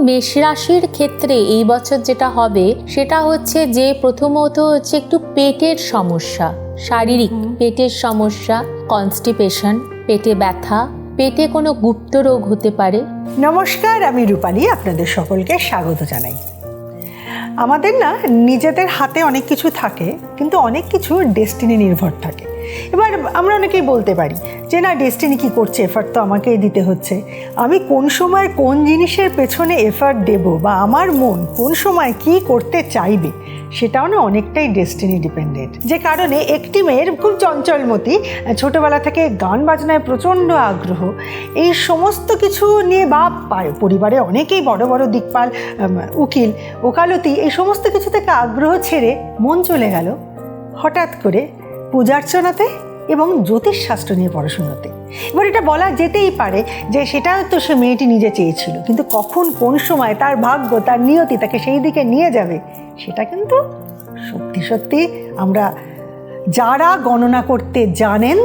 মেষ রাশির ক্ষেত্রে এই বছর যেটা হবে সেটা হচ্ছে যে প্রথমত হচ্ছে একটু পেটের সমস্যা শারীরিক পেটের সমস্যা কনস্টিপেশন পেটে ব্যথা পেটে কোনো গুপ্ত রোগ হতে পারে। নমস্কার আমি রূপালী আপনাদের সকলকে স্বাগত জানাই। আমাদের না নিজেদের হাতে অনেক কিছু থাকে কিন্তু অনেক কিছু ডেস্টিনি নির্ভর থাকে। এবার আমরা অনেকেই বলতে পারি যে, না ডেস্টিনি কী করছে? এফার্ট তো আমাকেই দিতে হচ্ছে। আমি কোন সময় কোন জিনিসের পেছনে এফার্ট দেব বা আমার মন কোন সময় কি করতে চাইবে, সেটাও না অনেকটাই ডেস্টিনি ডিপেন্ডেন্ট যে কারণে একটি মেয়ের খুব চঞ্চলমতি ছোটবেলা থেকে গান বাজনায় প্রচণ্ড আগ্রহ, এই সমস্ত কিছু নিয়ে বা পরিবারে অনেকেই বড় বড় দিকপাল উকিল, ওকালতি, এই সমস্ত কিছু থেকে আগ্রহ ছেড়ে মন চলে গেল। হঠাৎ করে পূজার্চনাতে এবং জ্যোতিষশাস্ত্র নিয়ে পড়াশোনাতে। এবার এটা বলা যেতেই পারে যে সেটা তো সে মেয়েটি নিজে চেয়েছিল, কিন্তু কখন, কোন সময় তার ভাগ্য, তার নিয়তি তাকে সেই দিকে নিয়ে যাবে, সেটা কিন্তু সত্যি সত্যি আমরা যারা গণনা করতে জানেন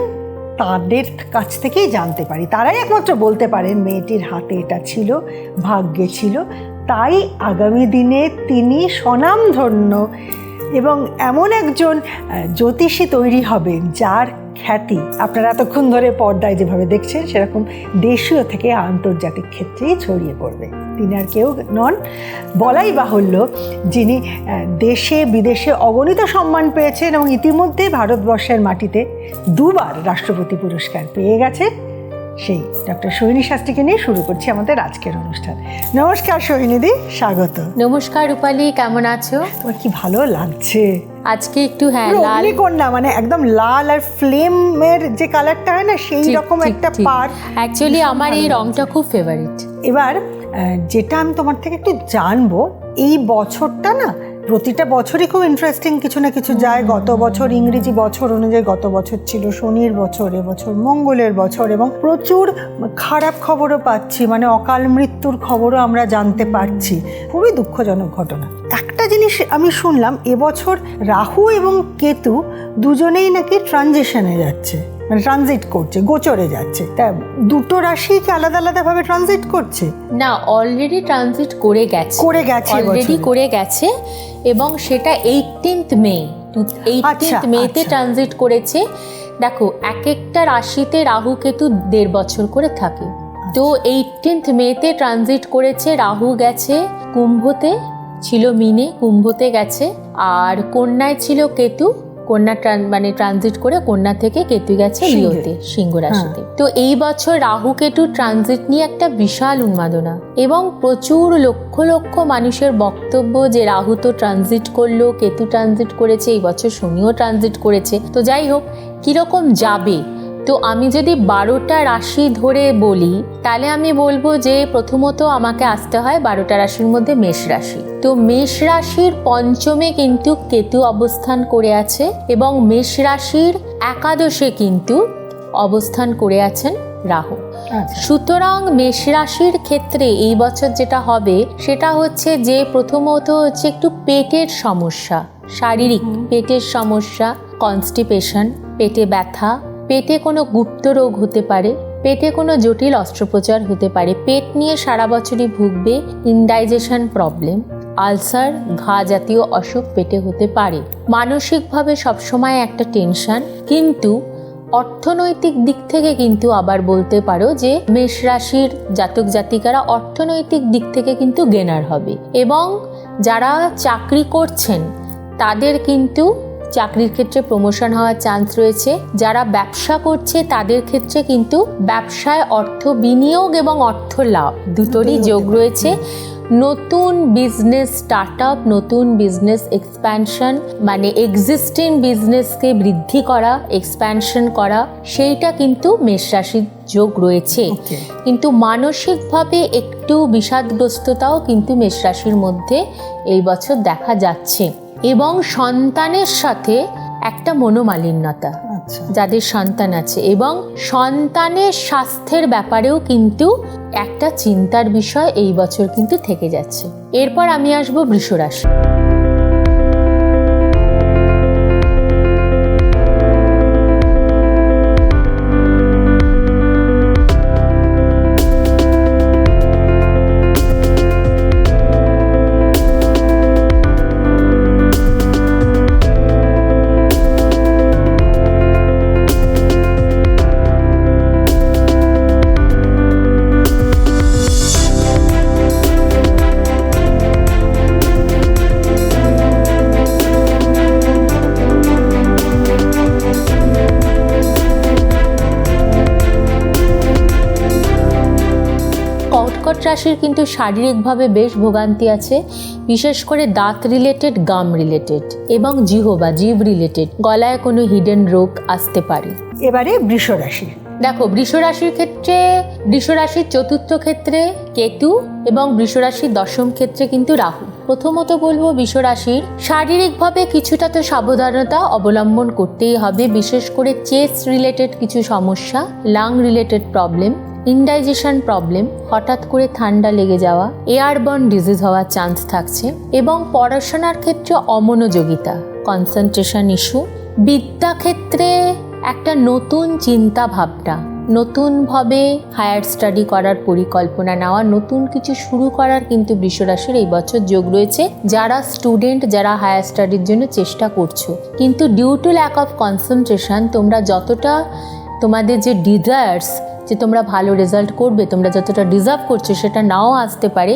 তাদের কাছ থেকেই জানতে পারি। তারাই একমাত্র বলতে পারেন মেয়েটির হাতে এটা ছিল, ভাগ্যে ছিল। তাই আগামী দিনে তিনি স্বনামধন্য এবং এমন একজন জ্যোতিষী তৈরি হবে যার খ্যাতি। আপনারা এতক্ষণ ধরে পর্দায় যেভাবে দেখছেন, সেরকম দেশীয় থেকে আন্তর্জাতিক ক্ষেত্রেই ছড়িয়ে পড়বে। তিনি আর কেউ নন। বলাই বাহুল্য, যিনি দেশে, বিদেশে অগণিত সম্মান পেয়েছেন এবং ইতিমধ্যে ভারতবর্ষের মাটিতে দুবার রাষ্ট্রপতি পুরস্কার পেয়ে গেছে। সেই ডক্টর সোহিনী শাস্ত্রীকে নিয়ে শুরু করছি আমাদের আজকের অনুষ্ঠান। নমস্কার সোহিনীদি স্বাগত। নমস্কার রূপালী কেমন আছো? তোমার কি ভালো লাগছে? আজকে একটু হ্যাঁ লাল রজনীকন্যা মানে একদম লাল আর ফ্লেমের যে কালারটা হয় না সেই রকম একটা পার অ্যাকচুয়ালি আমার এই রংটা খুব ফেভারিট এবার যেটা আমি তোমার থেকে একটু জানব এই বছরটা না প্রতিটা বছরই খুব ইন্টারেস্টিং কিছু না কিছু যায়। গত বছর ইংরেজি বছর অনুযায়ী গত বছর ছিল শনির বছর এবছর মঙ্গলের বছর এবং প্রচুর খারাপ খবরও পাচ্ছি মানে অকাল মৃত্যুর খবরও আমরা জানতে পারছি। খুবই দুঃখজনক ঘটনা। একটা জিনিস আমি শুনলাম এবছর রাহু এবং কেতু দুজনেই নাকি ট্রানজিশনে যাচ্ছে। মানে ট্রানজিট করছে গোচরে যাচ্ছে। তা দুটো রাশি কি আলাদা আলাদাভাবে ট্রানজিট করছে? না অলরেডি ট্রানজিট করে গেছে। করে গেছে অলরেডি করে গেছে এবং সেটা এইটিনথ মে এইটিনথ মেতে। ট্রানজিট করেছে। দেখো এক একটা রাশিতে রাহু কেতু দেড় বছর করে থাকে। তো এইটিনথ মেতে ট্রানজিট করেছে রাহু গেছে কুম্ভতে ছিল মিনে কুম্ভতে গেছে। আর কন্যায় ছিল কেতু কন্যা ট্রান- মানে ট্রানজিট করে কন্যা থেকে কেতু গেছে। লিওতে সিংহ রাশিতে। তো এই বছর রাহু কেতু ট্রানজিট নিয়ে একটা বিশাল উন্মাদনা এবং প্রচুর লক্ষ লক্ষ মানুষের বক্তব্য যে রাহু তো ট্রানজিট করল কেতু ট্রানজিট করেছে এই বছর শনিও ট্রানজিট করেছে। তো যাই হোক কীরকম যাবে তো আমি যদি বারোটা রাশি ধরে বলি তাহলে আমি বলব যে প্রথমত আমাকে আসতে হয় বারোটা রাশির মধ্যে মেষ রাশি। তো মেষ রাশির পঞ্চমে কিন্তু কেতু অবস্থান করে আছে এবং মেষ রাশির একাদশে কিন্তু অবস্থান করে আছেন রাহু। আচ্ছা। সুতরাং মেষ রাশির ক্ষেত্রে এই বছর যেটা হবে সেটা হচ্ছে যে প্রথমত হচ্ছে একটু পেটের সমস্যা শারীরিক পেটের সমস্যা কনস্টিপেশন পেটে ব্যথা পেটে কোনো গুপ্ত রোগ হতে পারে, পেটে কোনো জটিল অস্ত্রোপচার হতে পারে, পেট নিয়ে সারা বছরই ভুগবে ইনডাইজেশন প্রবলেম আলসার ঘা জাতীয় অসুখ পেটে হতে পারে। মানসিকভাবে সবসময় একটা টেনশন কিন্তু অর্থনৈতিক দিক থেকে কিন্তু আবার বলতে পারো যে মেষ রাশির জাতক জাতিকারা অর্থনৈতিক দিক থেকে কিন্তু গেনার হবে। এবং যারা চাকরি করছেন, তাদের কিন্তু চাকরির ক্ষেত্রে প্রমোশন হওয়ার চান্স রয়েছে। যারা ব্যবসা করছে তাদের ক্ষেত্রে কিন্তু ব্যবসায় অর্থ বিনিয়োগ এবং অর্থ লাভ দুটোরই যোগ রয়েছে। নতুন বিজনেস স্টার্ট আপ নতুন বিজনেস এক্সপ্যানশন মানে এক্সিস্টিং বিজনেসকে বৃদ্ধি করা এক্সপ্যানশন করা সেইটা কিন্তু মেষ রাশির যোগ রয়েছে। কিন্তু মানসিকভাবে একটু বিষাদগ্রস্ততাও কিন্তু মেষ রাশির মধ্যে এই বছর দেখা যাচ্ছে। এবং সন্তানের সাথে একটা মনোমালিন্যতা। আচ্ছা। যাদের সন্তান আছে। এবং সন্তানের স্বাস্থ্যের ব্যাপারেও কিন্তু একটা চিন্তার বিষয় এই বছর কিন্তু থেকে যাচ্ছে। এরপর আমি আসব বৃষরাশি। রাশির কিন্তু শারীরিকভাবে বেশ ভোগান্তি আছে, বিশেষ করে দাঁত রিলেটেড গাম রিলেটেড এবং জিহ বা জীব রিলেটেড গলায় কোনো হিডেন রোগ আসতে পারে। এবারে বৃষ রাশি দেখো, বৃষরাশির ক্ষেত্রে, বৃষরাশির চতুর্থ ক্ষেত্রে কেতু এবং বৃষরাশির দশম ক্ষেত্রে কিন্তু রাহু। প্রথমত বলব বৃষরাশির শারীরিকভাবে কিছুটা তো সাবধানতা অবলম্বন করতেই হবে, বিশেষ করে চেস্ট রিলেটেড কিছু সমস্যা, lung related problem, indigestion problem, হঠাৎ করে ঠান্ডা লেগে যাওয়া, এয়ারবর্ন ডিজিজ হওয়ার চান্স থাকছে এবং পড়াশোনার ক্ষেত্রে অমনোযোগিতা, কনসেন্ট্রেশন ইস্যু। বিদ্যাক্ষেত্রে একটা নতুন চিন্তা ভাবনা নতুনভাবে হায়ার স্টাডি করার পরিকল্পনা নেওয়া, নতুন কিছু শুরু করার কিন্তু বৃষরাশির এই বছর যোগ রয়েছে। যারা স্টুডেন্ট যারা হায়ার স্টাডির জন্য চেষ্টা করছ, কিন্তু due to lack of concentration তোমরা যতটা তোমাদের যে ডিজায়ার্স যে তোমরা ভালো রেজাল্ট করবে, তোমরা যতটা ডিজার্ভ করছ সেটা নাও আসতে পারে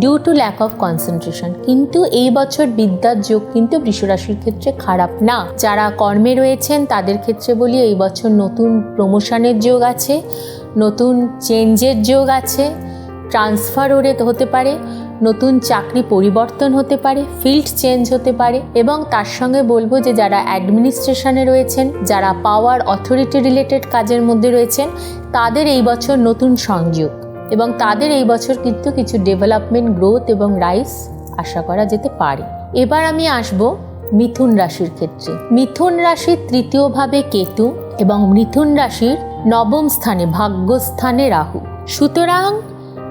due to lack of concentration কিন্তু এই বছর বিদ্যার যোগ কিন্তু বৃষরাশির ক্ষেত্রে খারাপ না। যারা কর্মে রয়েছেন, তাদের ক্ষেত্রে বলি এই বছর নতুন প্রমোশনের যোগ আছে, নতুন চেঞ্জের যোগ আছে ট্রান্সফার হতে পারে। নতুন চাকরি পরিবর্তন হতে পারে ফিল্ড চেঞ্জ হতে পারে এবং তার সঙ্গে বলব যে যারা অ্যাডমিনিস্ট্রেশনে রয়েছেন, যারা পাওয়ার অথরিটি রিলেটেড কাজের মধ্যে রয়েছেন, তাদের এই বছর নতুন সংযোগ এবং তাদের এই বছর কিন্তু কিছু ডেভেলপমেন্ট গ্রোথ এবং রাইস আশা করা যেতে পারে। এবার আমি আসব মিথুন রাশির ক্ষেত্রে। মিথুন রাশির তৃতীয়ভাবে কেতু এবং মিথুন রাশির নবম স্থানে ভাগ্যস্থানে রাহু। সুতরাং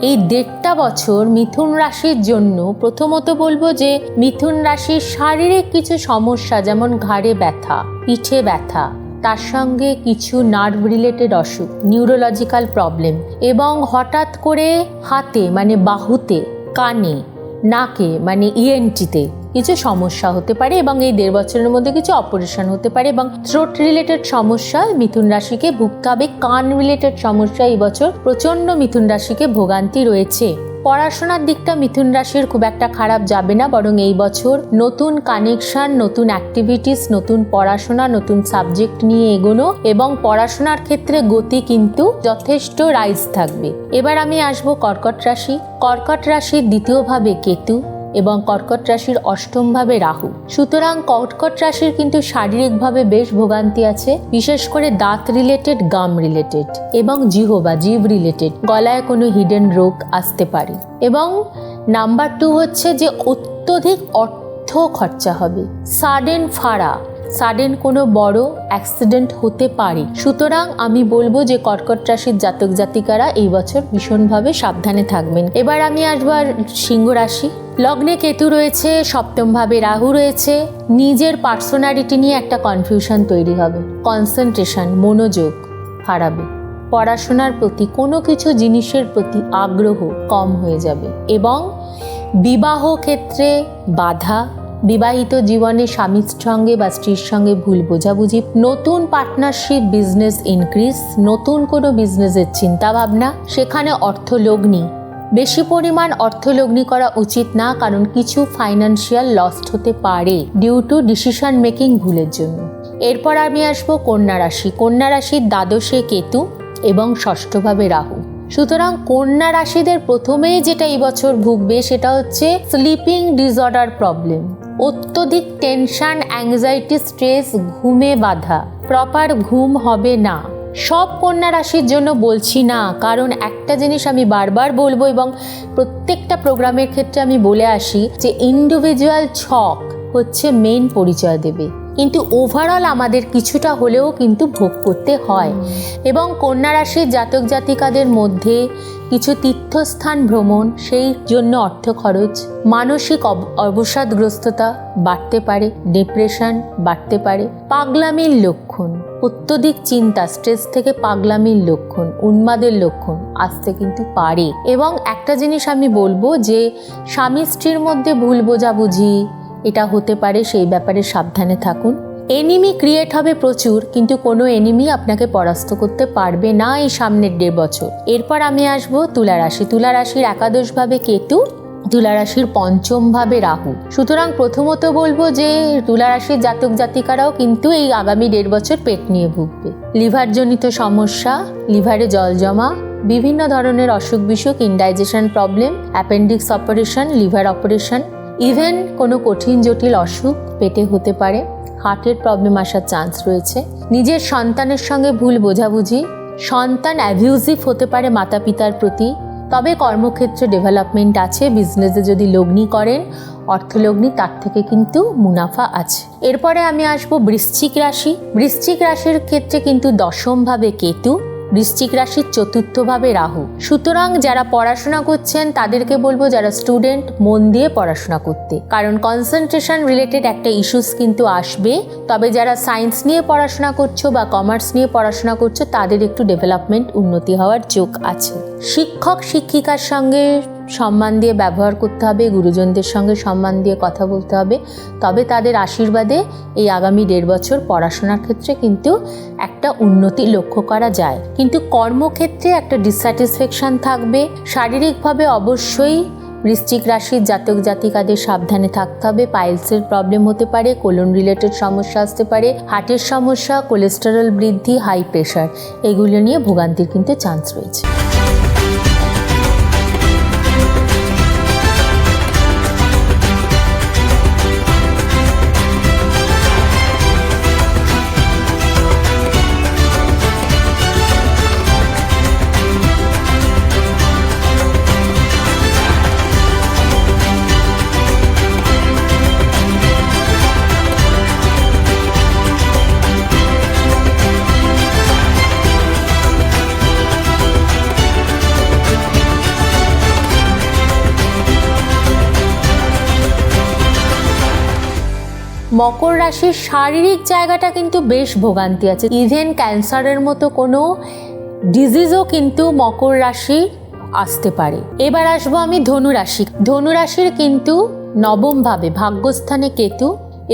এই দেড়টা বছর মিথুন রাশির জন্য প্রথমত বলব যে মিথুন রাশির শারীরিক কিছু সমস্যা, যেমন ঘাড়ে ব্যথা, পিঠে ব্যথা, তার সঙ্গে কিছু নার্ভ রিলেটেড অসুখ নিউরোলজিক্যাল প্রবলেম এবং হঠাৎ করে হাতে মানে বাহুতে, কানে, নাকে মানে ইএনটিতে কিছু সমস্যা হতে পারে এবং এই দেড় বছরের মধ্যে কিছু অপারেশন হতে পারে এবং থ্রোট রিলেটেড সমস্যা, মিথুন রাশিকে ভুগতে হবে। কান রিলেটেড সমস্যা এই বছর প্রচণ্ড মিথুন রাশিকে ভোগান্তি রয়েছে। পড়াশোনার দিকটা মিথুন রাশির খুব একটা খারাপ যাবে না, বরং এই বছর নতুন কানেকশন নতুন অ্যাক্টিভিটিস নতুন পড়াশোনা, নতুন সাবজেক্ট নিয়ে এগোনো এবং পড়াশোনার ক্ষেত্রে গতি কিন্তু যথেষ্ট রাইজ থাকবে। এবার আমি আসব কর্কট রাশি। কর্কট রাশির দ্বিতীয়ভাবে কেতু। এবং কর্কট রাশির অষ্টমভাবে রাহু। সুতরাং কর্কট রাশির কিন্তু শারীরিকভাবে বেশ ভোগান্তি আছে, বিশেষ করে দাঁত রিলেটেড গাম রিলেটেড এবং জিহবা জিভ রিলেটেড গলায় কোনো হিডেন রোগ আসতে পারে। এবং নাম্বার টু হচ্ছে যে অত্যধিক অর্থ খরচা হবে। সাডেন ফাড়া সাডেন কোনো বড় অ্যাক্সিডেন্ট হতে পারে। সুতরাং আমি বলব যে কর্কট রাশির জাতক জাতিকারা এই বছর ভীষণভাবে সাবধানে থাকবেন। এবার আমি আসবার সিংহ রাশি। লগ্নে কেতু রয়েছে, সপ্তমভাবে রাহু রয়েছে। নিজের পার্সোনালিটি নিয়ে একটা কনফিউশন তৈরি হবে। কনসেন্ট্রেশন, মনোযোগ হারাবে। পড়াশোনার প্রতি কোনো কিছু জিনিসের প্রতি আগ্রহ কম হয়ে যাবে এবং বিবাহ ক্ষেত্রে বাধা বিবাহিত জীবনে স্বামীর সঙ্গে বা স্ত্রীর সঙ্গে ভুল বোঝাবুঝি, নতুন পার্টনারশিপ বিজনেস ইনক্রিজ নতুন কোনো বিজনেসের চিন্তাভাবনা, সেখানে অর্থলগ্নি। বেশি পরিমাণ অর্থলগ্নি করা উচিত না, কারণ কিছু ফাইন্যান্সিয়াল লস্ট হতে পারে ডিউ টু ডিসিশন মেকিং ভুলের জন্য। এরপর আমি আসব কন্যা রাশি। কন্যা রাশির দ্বাদশে কেতু এবং ষষ্ঠভাবে রাহু। সুতরাং কন্যা রাশিদের প্রথমেই যেটা এই বছর ভুগবে সেটা হচ্ছে স্লিপিং ডিসঅর্ডার প্রবলেম অত্যধিক টেনশন অ্যাংজাইটি স্ট্রেস ঘুমে বাধা। প্রপার ঘুম হবে না। সব কন্যা রাশির জন্য বলছি না, কারণ একটা জিনিস আমি বারবার বলব এবং প্রত্যেকটা প্রোগ্রামের ক্ষেত্রে আমি বলে আসি যে ইন্ডিভিজুয়াল ছক হচ্ছে মেইন পরিচয় দেবে। কিন্তু ওভারঅল আমাদের কিছুটা হলেও কিন্তু ভোগ করতে হয়। এবং কন্যা রাশির জাতক জাতিকাদের মধ্যে কিছু তীর্থস্থান ভ্রমণ, সেই জন্য অর্থ খরচ, মানসিক অব- অবসাদগ্রস্ততা বাড়তে পারে ডিপ্রেশন বাড়তে পারে। পাগলামির লক্ষণ, অত্যধিক চিন্তা স্ট্রেস থেকে পাগলামির লক্ষণ, উন্মাদের লক্ষণ আসতে কিন্তু পারে। এবং একটা জিনিস আমি বলব যে, স্বামী স্ত্রীর মধ্যে ভুল বোঝাবুঝি এটা হতে পারে সেই ব্যাপারে সাবধানে থাকুন। এনিমি ক্রিয়েট হবে প্রচুর, কিন্তু কোনো এনিমি আপনাকে পরাস্ত করতে পারবে না এই সামনের দেড় বছর। এরপর আমি আসব তুলা রাশি। তুলা রাশির একাদশভাবে কেতু তুলারাশির পঞ্চমভাবে রাহু। সুতরাং প্রথমত বলব যে তুলারাশির জাতক জাতিকারাও কিন্তু এই আগামী দেড় বছর পেট নিয়ে ভুগবে। লিভারজনিত সমস্যা, লিভারে জল জমা, বিভিন্ন ধরনের অসুখ বিসুখ, indigestion problem, appendix operation, liver operation even কোনো কঠিন, জটিল অসুখ পেটে হতে পারে হার্টের প্রবলেম আসার চান্স রয়েছে। নিজের সন্তানের সঙ্গে ভুল বোঝাবুঝি, সন্তান অ্যাবিউজিভ হতে পারে মাতা পিতার প্রতি, তবে কর্মক্ষেত্রে ডেভেলপমেন্ট আছে বিজনেসে যদি লগ্নি করেন, অর্থলগ্নি তার থেকে কিন্তু মুনাফা আছে। এরপরে আমি আসব বৃশ্চিক রাশি। বৃশ্চিক রাশির ক্ষেত্রে কিন্তু দশমভাবে কেতু। বৃশ্চিক রাশির চতুর্থভাবে রাহু। সুতরাং যারা পড়াশোনা করছেন, তাদেরকে বলব যারা স্টুডেন্ট মন দিয়ে পড়াশোনা করতে। কারণ কনসেন্ট্রেশন রিলেটেড একটা ইস্যুস কিন্তু আসবে। তবে যারা সায়েন্স নিয়ে পড়াশোনা করছ বা কমার্স নিয়ে পড়াশোনা করছ, তাদের একটু ডেভেলপমেন্ট উন্নতি হওয়ার যোগ আছে। শিক্ষক, শিক্ষিকার সঙ্গে সম্মান দিয়ে ব্যবহার করতে হবে, গুরুজনদের সঙ্গে সম্মান দিয়ে কথা বলতে হবে। তবে তাদের আশীর্বাদে এই আগামী দেড় বছর পড়াশোনার ক্ষেত্রে কিন্তু একটা উন্নতি লক্ষ্য করা যায়। কিন্তু কর্মক্ষেত্রে একটা ডিসস্যাটিসফ্যাকশন থাকবে। শারীরিকভাবে অবশ্যই বৃশ্চিক রাশির জাতক জাতিকাদের সাবধানে থাকতে হবে। পাইলসের প্রবলেম হতে পারে কোলন রিলেটেড সমস্যা আসতে পারে হার্টের সমস্যা কোলেস্টেরল বৃদ্ধি হাই প্রেশার এগুলো নিয়ে ভোগান্তির কিন্তু চান্স রয়েছে। মকর রাশির শারীরিক জায়গাটা কিন্তু বেশ ভোগান্তি আছে। ইভেন ক্যান্সারের মতো কোনো ডিজিজও কিন্তু মকর রাশি আসতে পারে। এবার আসব আমি ধনুরাশি ধনুরাশির ধনু রাশির কিন্তু নবমভাবে ভাগ্যস্থানে কেতু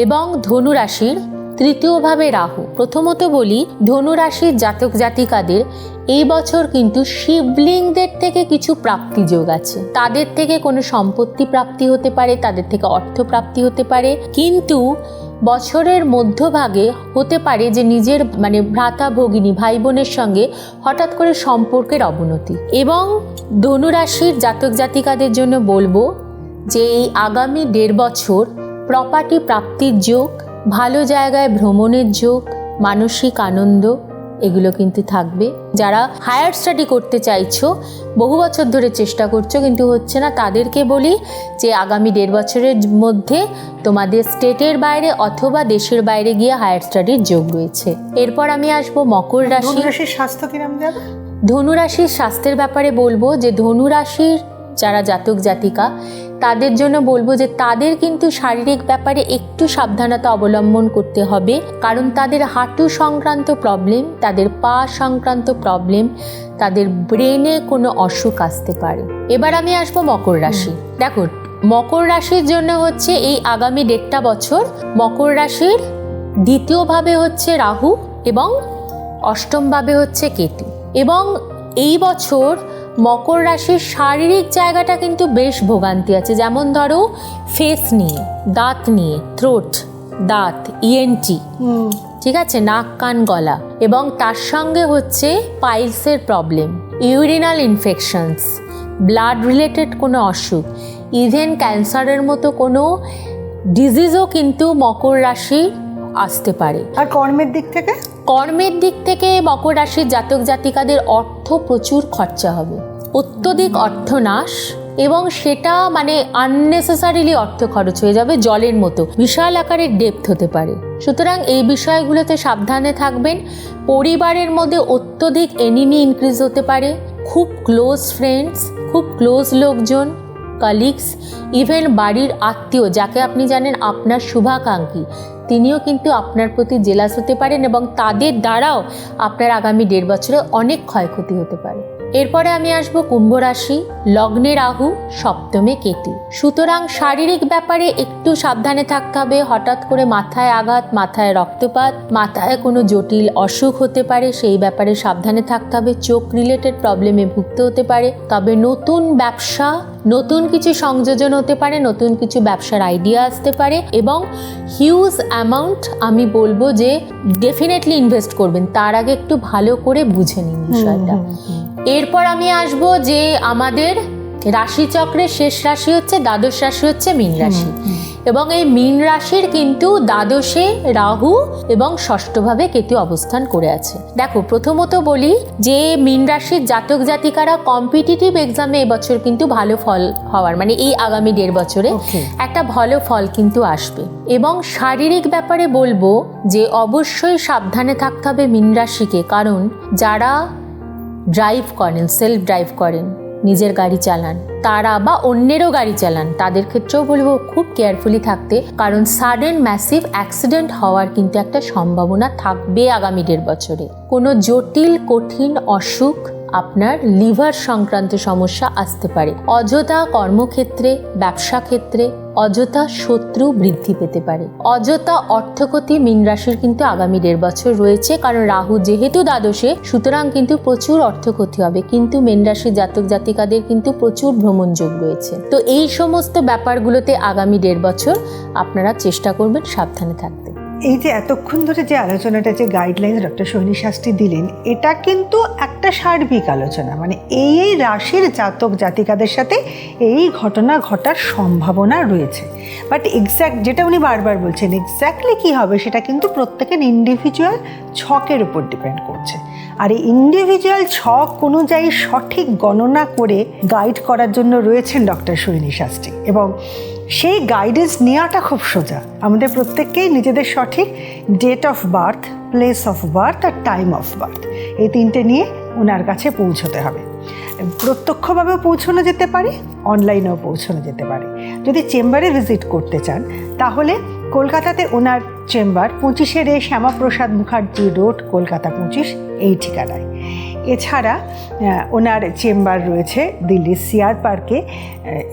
এবং ধনু রাশির তৃতীয়ভাবে রাহু। প্রথমত বলি, ধনুরাশির জাতক জাতিকাদের এই বছর কিন্তু শিবলিঙ্গদের থেকে কিছু প্রাপ্তি যোগ আছে। তাদের থেকে কোনো সম্পত্তি প্রাপ্তি হতে পারে, তাদের থেকে অর্থ প্রাপ্তি হতে পারে। কিন্তু বছরের মধ্যভাগে হতে পারে যে নিজের মানে ভ্রাতা ভগিনী ভাই বোনের সঙ্গে হঠাৎ করে সম্পর্কের অবনতি। এবং ধনুরাশির জাতক জাতিকাদের জন্য বলব যে এই আগামী দেড় বছর প্রপার্টি প্রাপ্তির যোগ ভালো জায়গায় ভ্রমণের যোগ মানসিক আনন্দ এগুলো কিন্তু থাকবে। যারা হায়ার স্টাডি করতে চাইছো বহু বছর ধরে চেষ্টা করছ কিন্তু হচ্ছে না তাদেরকে বলি যে আগামী দেড় বছরের মধ্যে তোমাদের স্টেটের বাইরে অথবা দেশের বাইরে গিয়ে হায়ার স্টাডির যোগ রয়েছে। এরপর আমি আসব মকর রাশি। ধনুরাশির স্বাস্থ্য কিরম যাবে ধনুরাশির স্বাস্থ্যের ব্যাপারে বলব যে ধনুরাশির যারা জাতক জাতিকা তাদের জন্য বলব যে তাদের কিন্তু শারীরিক ব্যাপারে একটু সাবধানতা অবলম্বন করতে হবে। কারণ তাদের হাঁটু সংক্রান্ত প্রবলেম তাদের পা সংক্রান্ত প্রবলেম তাদের ব্রেনে কোনো অসুখ আসতে পারে। এবার আমি আসব মকর রাশি। দেখো মকর রাশির জন্য হচ্ছে এই আগামী দেড়টা বছর মকর রাশির দ্বিতীয়ভাবে হচ্ছে রাহু এবং অষ্টমভাবে হচ্ছে কেতু। এবং এই বছর মকর রাশির শারীরিক জায়গাটা কিন্তু বেশ ভোগান্তি আছে। যেমন ধরো ফেস নিয়ে দাঁত নিয়ে থ্রোট দাঁত ইএনটি ঠিক আছে? নাক কান গলা। এবং তার সঙ্গে হচ্ছে পাইলসের problem urinal infections blood related কোনো অসুখ ইভেন ক্যান্সারের মতো কোনো ডিজিজও কিন্তু মকর রাশি আসতে পারে। আর কর্মের দিক থেকে? কর্মের দিক থেকে মকর রাশির জাতক জাতিকাদের অর্থ প্রচুর খরচা হবে। অত্যধিক অর্থনাশ এবং সেটা মানে আননেসেসারিলি অর্থ খরচ হয়ে যাবে জলের মতো। বিশাল আকারের ডেপথ হতে পারে। সুতরাং এই বিষয়গুলোতে সাবধানে থাকবেন। পরিবারের মধ্যে অত্যধিক এনিমি ইনক্রিজ হতে পারে। খুব ক্লোজ ফ্রেন্ডস খুব ক্লোজ লোকজন কালিগস ইভেন বাড়ির আত্মীয়, যাকে আপনি জানেন আপনার শুভাকাঙ্ক্ষী। তিনিও কিন্তু আপনার প্রতি জেলাস হতে পারেন এবং তাদের দ্বারাও আপনার আগামী দেড় বছরে অনেক ক্ষয়ক্ষতি হতে পারে। এরপরে আমি আসব কুম্ভ রাশি লগ্নে রাহু সপ্তমে কেতু। সুতরাং শারীরিক ব্যাপারে একটু সাবধানে থাকতে হবে। হঠাৎ করে মাথায় আঘাত মাথায় রক্তপাত মাথায় কোনো জটিল অসুখ হতে পারে সেই ব্যাপারে সাবধানে থাকতে হবে। চোখ রিলেটেড প্রবলেমে ভুগতে হতে পারে। তবে নতুন ব্যবসা নতুন কিছু সংযোজন হতে পারে নতুন কিছু ব্যবসার আইডিয়া আসতে পারে এবং হিউজ অ্যামাউন্ট আমি বলব যে ডেফিনেটলি ইনভেস্ট করবেন। তার আগে একটু ভালো করে বুঝে নিন বিষয়টা। এরপর আমি আসব যে আমাদের রাশিচক্রের শেষ রাশি হচ্ছে দ্বাদশ রাশি হচ্ছে মীন রাশি। এবং এই মীন রাশির কিন্তু দ্বাদশে রাহু এবং ষষ্ঠভাবে কেতু অবস্থান করে আছে। দেখো প্রথমত বলি যে মীন রাশির জাতক জাতিকারা কম্পিটিটিভ এক্সামে এবছর কিন্তু ভালো ফল হওয়ার মানে এই আগামী দেড় বছরে একটা ভালো ফল কিন্তু আসবে। এবং শারীরিক ব্যাপারে বলব যে অবশ্যই সাবধানে থাকতে হবে মীন রাশিকে কারণ যারা ড্রাইভ করেন সেলফ ড্রাইভ করেন, নিজের গাড়ি চালান। তারা বা অন্যেরও গাড়ি চালান। তাদের ক্ষেত্রেও বলব খুব কেয়ারফুলি থাকতে, কারণ সাডেন ম্যাসিভ অ্যাক্সিডেন্ট হওয়ার কিন্তু একটা সম্ভাবনা থাকবে আগামী দেড় বছরে। কোনো জটিল, কঠিন, অসুখ আপনার লিভার সংক্রান্ত সমস্যা আসতে পারে। অযথা কর্মক্ষেত্রে ব্যবসা ক্ষেত্রে অযথা শত্রু বৃদ্ধি পেতে পারে। অযথা অর্থক্ষতি মীন রাশির কিন্তু আগামী দেড় বছর রয়েছে, কারণ রাহু যেহেতু দ্বাদশে, সুতরাং কিন্তু প্রচুর অর্থক্ষতি হবে। কিন্তু মীন রাশির জাতক জাতিকাদের কিন্তু প্রচুর ভ্রমণ যোগ রয়েছে। তো এই সমস্ত ব্যাপারগুলোতে আগামী দেড় বছর আপনারা চেষ্টা করবেন সাবধানে থাকতে। এই যে এতক্ষণ ধরে যে আলোচনাটা, যে গাইডলাইন ডক্টর সোহিনী শাস্ত্রী দিলেন, এটা কিন্তু একটা সার্বিক আলোচনা। মানে এই এই রাশির জাতক জাতিকাদের সাথে এই ঘটনা ঘটার সম্ভাবনা রয়েছে। বাট এক্স্যাক্ট যেটা উনি বারবার বলছেন এক্স্যাক্টলি কী হবে সেটা কিন্তু প্রত্যেকের ইন্ডিভিজুয়াল ছকের উপর ডিপেন্ড করছে। আর এই ইন্ডিভিজুয়াল ছক অনুযায়ী সঠিক গণনা করে গাইড করার জন্য রয়েছেন ডক্টর সোহিনী শাস্ত্রী। এবং সেই গাইডেন্স নেওয়াটা খুব সোজা। আমাদের প্রত্যেককেই নিজেদের সঠিক date of birth place of birth R time of birth এই তিনটে নিয়ে ওনার কাছে পৌঁছতে হবে। প্রত্যক্ষভাবেও পৌঁছানো যেতে পারে অনলাইনেও পৌঁছানো যেতে পারে। যদি চেম্বারে ভিজিট করতে চান, তাহলে কলকাতাতে ওনার চেম্বার পঁচিশে রে শ্যামাপ্রসাদ মুখার্জি রোড, কলকাতা পঁচিশ, এই ঠিকানায়। এছাড়া ওনার চেম্বার রয়েছে দিল্লির সিআর পার্কে।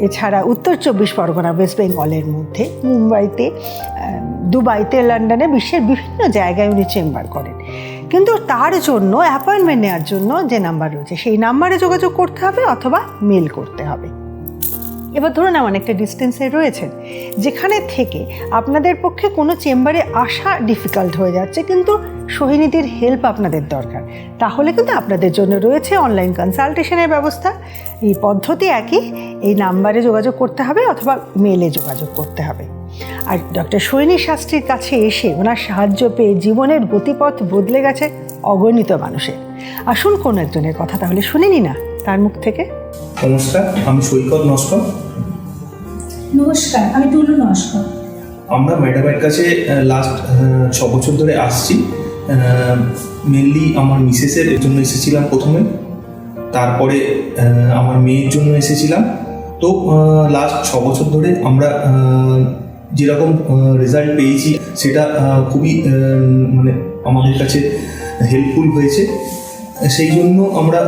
এছাড়া উত্তর চব্বিশ পরগনা, ওয়েস্ট বেঙ্গলের মধ্যে। মুম্বাইতে দুবাইতে, লন্ডনে বিশ্বের বিভিন্ন জায়গায় উনি চেম্বার করেন। কিন্তু তার জন্য, অ্যাপয়েন্টমেন্ট নেওয়ার জন্য যে নাম্বার রয়েছে, সেই নাম্বারে যোগাযোগ করতে হবে অথবা মেল করতে হবে। এবার ধরুন এমন একটা ডিস্টেন্সে রয়েছেন, যেখানে থেকে আপনাদের পক্ষে কোনো চেম্বারে আসা ডিফিকাল্ট হয়ে যাচ্ছে, কিন্তু সোহিনীতির হেল্প আপনাদের দরকার। তাহলে কিন্তু আপনাদের জন্য রয়েছে অনলাইন কনসালটেশনের ব্যবস্থা। এই পদ্ধতি একই, এই নাম্বারে যোগাযোগ করতে হবে অথবা মেলে যোগাযোগ করতে হবে। আর ডক্টর সোহিনী শাস্ত্রীর কাছে এসে ওনার সাহায্য পেয়ে জীবনের গতিপথ বদলে গেছে অগণিত মানুষের। আসুন কোন একজনের কথা তাহলে শুনিনি না, তার মুখ থেকে। নমস্কার, আমি সৈকত নস্কর। নমস্কার, আমি টুলু নমস্কার আমরা ম্যাডামের কাছে লাস্ট ছ বছর ধরে আসছি। মেনলি আমার মিসেসের জন্য এসেছিলাম প্রথমে। তারপরে আমার মেয়ের জন্য এসেছিলাম। তো লাস্ট ছ বছর ধরে আমরা যেরকম রেজাল্ট পেয়েছি, সেটা খুবই মানে আমাদের কাছে হেল্পফুল হয়েছে। সেই জন্য আমরা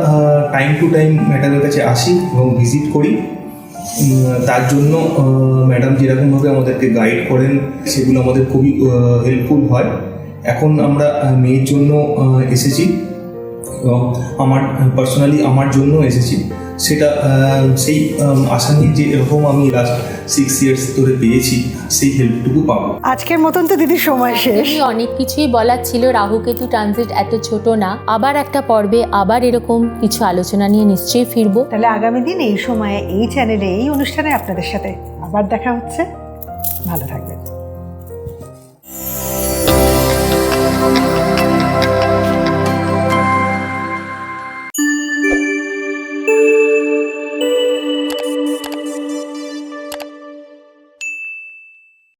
টাইম টু টাইম ম্যাডামের কাছে আসি এবং ভিজিট করি। তার জন্য ম্যাডাম যেরকমভাবে আমাদেরকে গাইড করেন, সেগুলো আমাদের খুবই হেল্পফুল হয়। এখন আমরা মেয়ের জন্য এসেছি। এবং আমার পার্সোনালি আমার জন্য এসেছি। সেটা সেই আশা নিয়ে যে এরকম আমি লাস্ট সিক্স ইয়ার্স ধরে পেয়েছি সেই হেল্পটুকু পাবো। আজকের মতন তো দিদির সময় শেষ। অনেক কিছুই বলার ছিল রাহুকেতু ট্রানজিট এত ছোট না। আবার একটা পর্বে আবার এরকম কিছু আলোচনা নিয়ে নিশ্চয়ই ফিরবো। তাহলে আগামী দিন এই সময়ে এই চ্যানেলে এই অনুষ্ঠানে আপনাদের সাথে আবার দেখা হচ্ছে। ভালো থাকবেন।